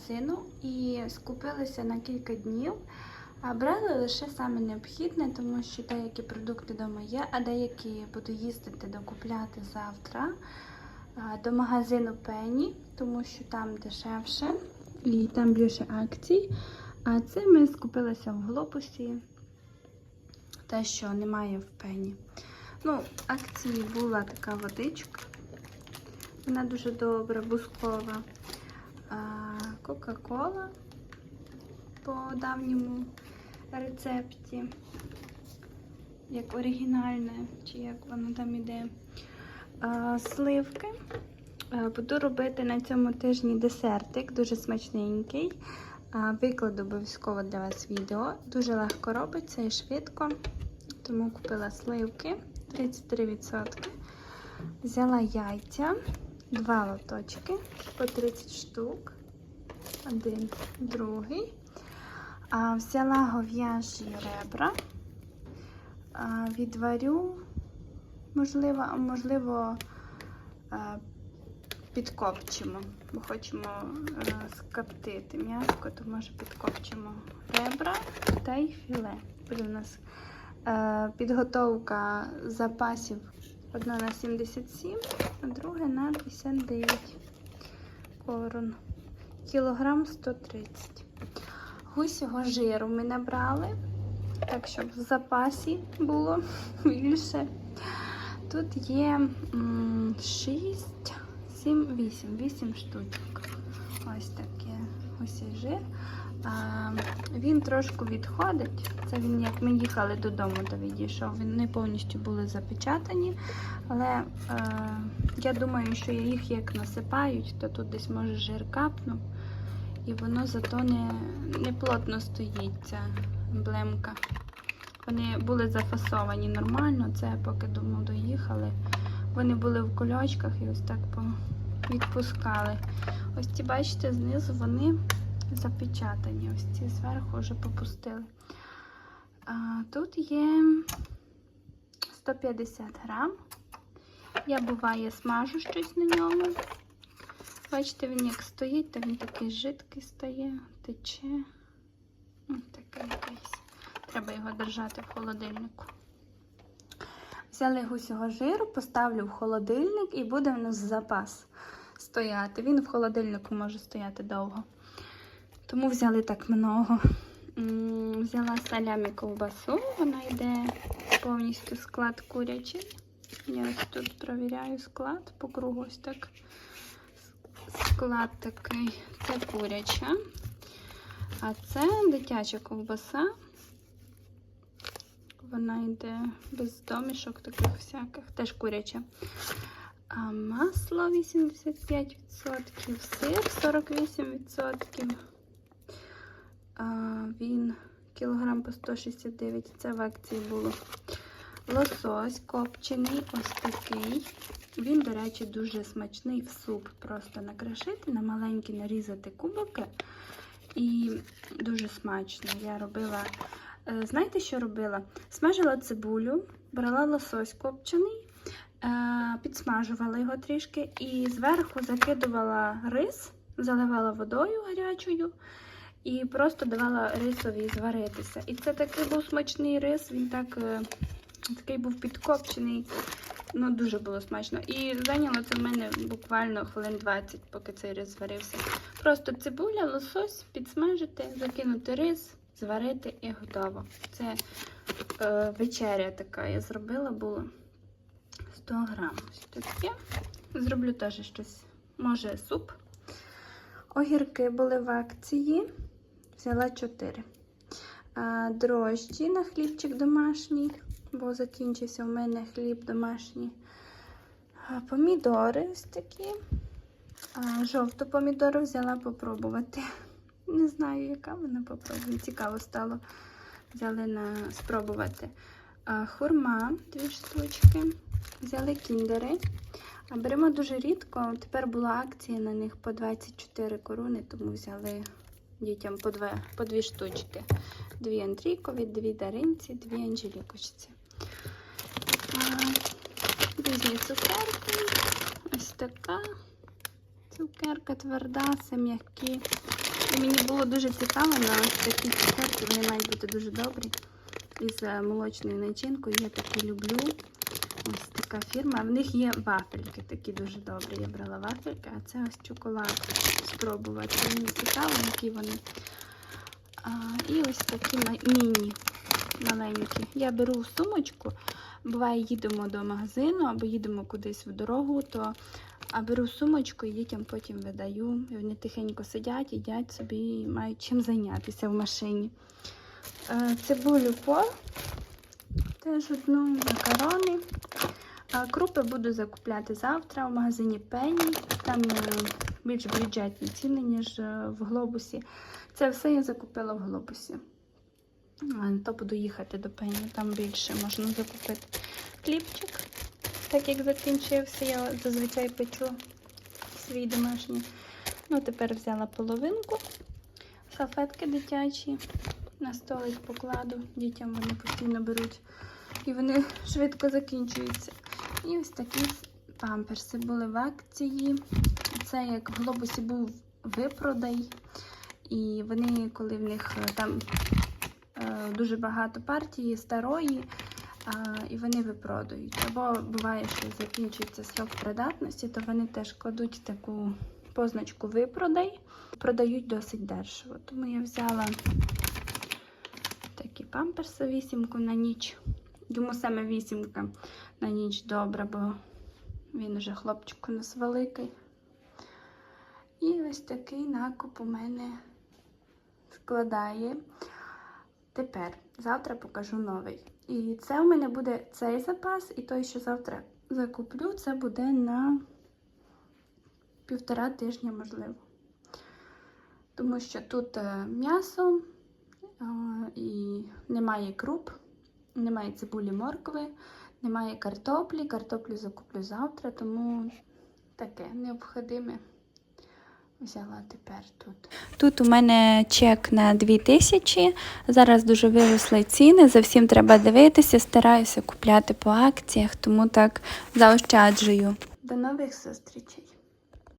магазину і скупилися на кілька днів. А брали лише саме необхідне, тому що деякі продукти вдома є, а деякі буду їздити докупляти завтра до магазину Пенні, тому що там дешевше і там більше акцій. А це ми скупилися в глобусі, те, що немає в Пенні. Ну, акції була така водичка. Вона дуже добра, бускова. Кока-кола по давньому рецепті, як оригінальне, чи як воно там іде. Сливки. Буду робити на цьому тижні десертик, дуже смачненький. Викладу обов'язково для вас відео. Дуже легко робиться і швидко. Тому купила сливки 33%. Взяла яйця, два лоточки по 30 штук. Один, другий. А, взяла гов'яжі ребра. Відварю, можливо, можливо, а, підкопчимо, бо хочемо а, скоптити м'яско, то може підкопчимо ребра та й філе. Буде у нас а, підготовка запасів одна на 77, а друга на 59 корон. Кілограм 130. Гусього жиру ми набрали, так щоб в запасі було більше. Тут є 6, 7, 8, 8 штучок. Ось таке гусій жир. Він трошки відходить. Це він, як ми їхали додому, то відійшов. Не повністю були запечатані. Але е, я думаю, що їх як насипають, то тут десь може жир капнув. І воно зато не, не плотно стоїть ця емблемка. Вони були зафасовані нормально, це поки думаю, доїхали. Вони були в кульочках і ось так відпускали. Ось ці, бачите, знизу вони запечатані. Ось ці зверху вже попустили. А, тут є 150 грам. Я буває смажу щось на ньому. Бачите, він як стоїть, то він такий жидкий стає, тече. Ось такий якийсь. Треба його держати в холодильнику. Взяли гусього жиру, поставлю в холодильник і буде в нас запас стояти. Він в холодильнику може стояти довго. Тому взяли так много. Взяла салямі ковбасу, вона йде повністю склад курячий. Я ось тут провіряю склад по кругу ось так. Склад такий, це куряча, а це дитяча ковбаса. Вона йде без домішок таких всяких, теж куряча. А масло 85%, сир 48%. Він кілограм по 169, це в акції було. Лосось копчений, ось такий. Він, до речі, дуже смачний в суп. Просто накришити, на маленькі нарізати кубики. І дуже смачно. Я робила, е, знаєте, що робила? Смажила цибулю, брала лосось копчений, е, підсмажувала його трішки і зверху закидувала рис, заливала водою гарячою. І просто давала рисові зваритися. І це такий був смачний рис, він так е, такий був підкопчений. Ну, дуже було смачно. І зайняло це в мене буквально хвилин 20, поки цей рис зварився. Просто цибуля, лосось, підсмажити, закинути рис, зварити і готово. Це е, вечеря така я зробила, було 100 грам. Ось таке. Зроблю теж щось, може, суп. Огірки були в акції. Взяла 4. А, дрожджі на хлібчик домашній, бо закінчився в мене хліб домашній. Помідори ось такі. Жовту помідору взяла попробувати. Не знаю, яка вона попробує. Цікаво стало. Взяли на спробувати. Хурма, дві штучки. Взяли кіндери. Беремо дуже рідко. Тепер була акція на них по 24 корони, тому взяли дітям по, два, по дві штучки. Дві Андрійкові, дві Даринці, дві Анжелікочці. Різні цукерки. Ось така цукерка тверда, це м'які. І мені було дуже цікаво на такі цукерки, вони мають бути дуже добрі. Із е, молочною начинкою. Я такі люблю. Ось така фірма. В них є вафельки, такі дуже добрі. Я брала вафельки, а це ось чоколад спробувати. Мені цікаво, які вони. А, і ось такі міні маленькі. Я беру сумочку. Буває, їдемо до магазину або їдемо кудись в дорогу, то а беру сумочку і дітям потім видаю. І вони тихенько сидять, їдять собі і мають чим зайнятися в машині. Е, Цибулю по теж одну макарони. Крупи буду закупляти завтра в магазині Пенні. Там е, більш бюджетні ціни, ніж е, в глобусі. Це все я закупила в глобусі. То буду їхати до Пенні, там більше можна закупити. Хлібчик, так як закінчився, я зазвичай печу свій домашній. Ну, тепер взяла половинку, салфетки дитячі, на столик покладу. Дітям вони постійно беруть. І вони швидко закінчуються. І ось такі памперси були в акції. Це як в глобусі був випродай. І вони, коли в них е, там е, дуже багато партії старої, і вони випродають. Або буває, що закінчується срок придатності, то вони теж кладуть таку позначку випродай, продають досить дешево. Тому я взяла такі памперси вісімку на ніч. Йому саме вісімка на ніч добре, бо він вже хлопчик у нас великий. І ось такий накоп у мене складає. Тепер, завтра покажу новий. І це у мене буде цей запас, і той, що завтра закуплю, це буде на півтора тижня, можливо. Тому що тут е, м'ясо і немає круп, немає цибулі моркви, немає картоплі. Картоплю закуплю завтра, тому таке необхідне взяла тепер тут. Тут у мене чек на 2000. Зараз дуже виросли ціни. За всім треба дивитися. Стараюся купляти по акціях, тому так заощаджую. До нових зустрічей!